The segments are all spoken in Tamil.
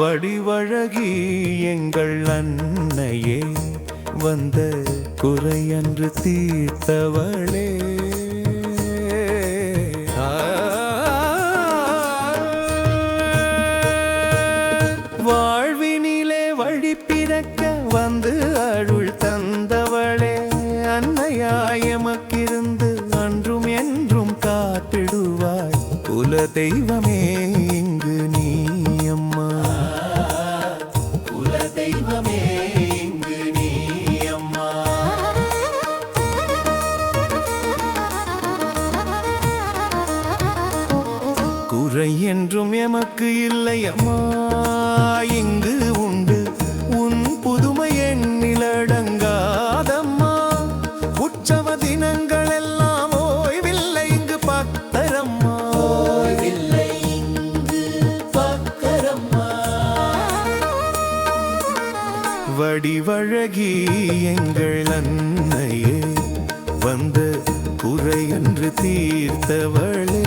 வடிவழகி எங்கள் அன்னையே வந்த குறையன்று தீர்த்தவளே. வாழ்வினிலே வழி பிறக்க வந்து அருள் தந்தவளே. அன்னையாயமக்கிருந்து அன்றும் என்றும் காத்திடுவாய். குல தெய்வமே குறை என்றும் எமக்கு இல்லை அம்மா. இங்கு உண்டு உன் புதுமை எண்ணிலடங்காதம்மா உற்சவ தினங்கள் எல்லாம் ஓய்வில்லை இங்கு பக்தரம்மா. வடிவழகி எங்கள் அன்னையே வந்த குறையன்று தீர்த்தவளே.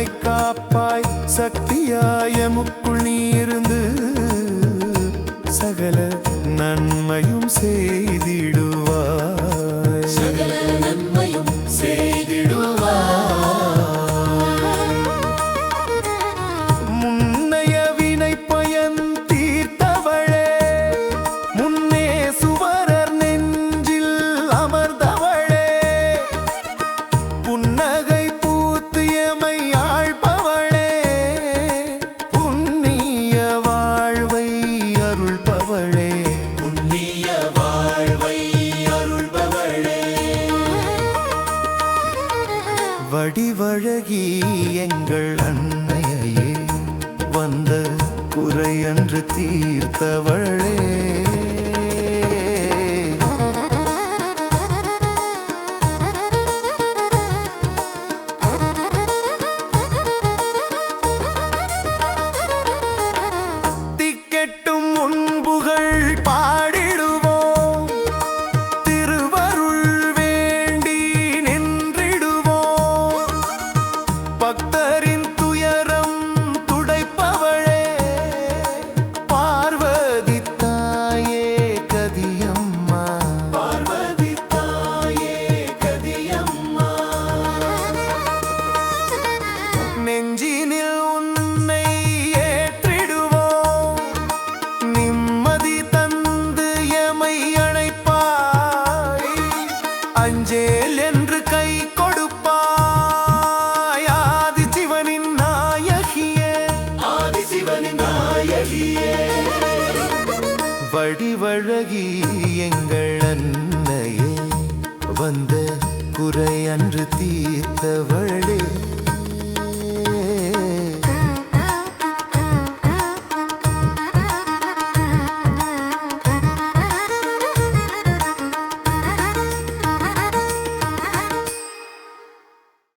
போக்கி எமை காப்பாய் சக்தியாயமுக்குள் நீ இருந்து சகல நன்மையும் செய்திடும் வடிவழகி எங்கள் அன்னையே வந்த குறையன்று தீர்த்தவளே. pag வடிவழகி எங்கள் அன்னையே. வந்த குறை அன்று தீர்த்தவளே.